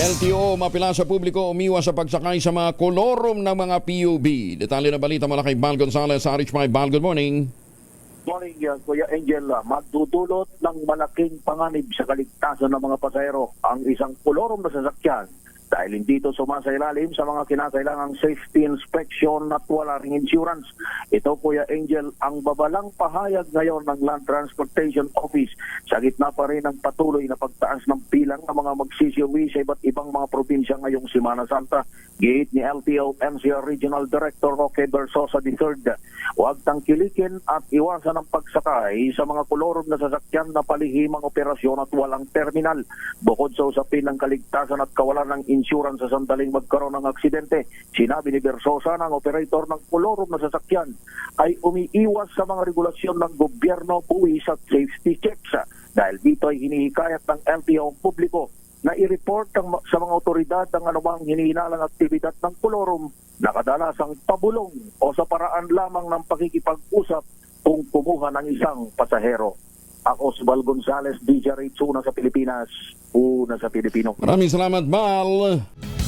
LTO, mapila sa publiko, umiwas sa pagsakay sa mga kolorum ng mga PUB. Detalye na balita mula kay Bal Gonzalez sa RH5. Bal, good morning. Morning, uh, Kuya Angel. Magdudulot ng malaking panganib sa kaligtasan ng mga pasahero ang isang kolorom na sasakyan dahil hindi ito sumasailalim sa mga kinakailangang safety inspection at wala ring insurance. Ito, Kuya Angel, ang babalang pahayag ngayon ng Land Transportation Office sa gitna pa rin ng patuloy na pagtaas ng bilang ng mga magsisiuwi sa iba't ibang mga probinsya ngayong Semana Santa. Giit ni LTO NCR Regional Director Roque Bersosa III, huwag tangkilikin at iwasan ang pagsakay sa mga kolorom na sasakyan na palihimang operasyon at walang terminal. Bukod sa usapin ng kaligtasan at kawalan ng insurance sa sandaling magkaroon ng aksidente, sinabi ni Bersosa ng operator ng kolorom na sasakyan ay umiiwas sa mga regulasyon ng gobyerno buwis at safety checks. Dahil dito ay hinihikayat ng LTO ang publiko na i-report sa mga otoridad ang anumang hinihinalang aktibidad ng kolorum na kadalasang pabulong o sa paraan lamang ng pakikipag-usap kung kumuha ng isang pasahero. Ako si Val Gonzales, DJ Rates, una sa Pilipinas, una sa Pilipino. Maraming salamat, Bal.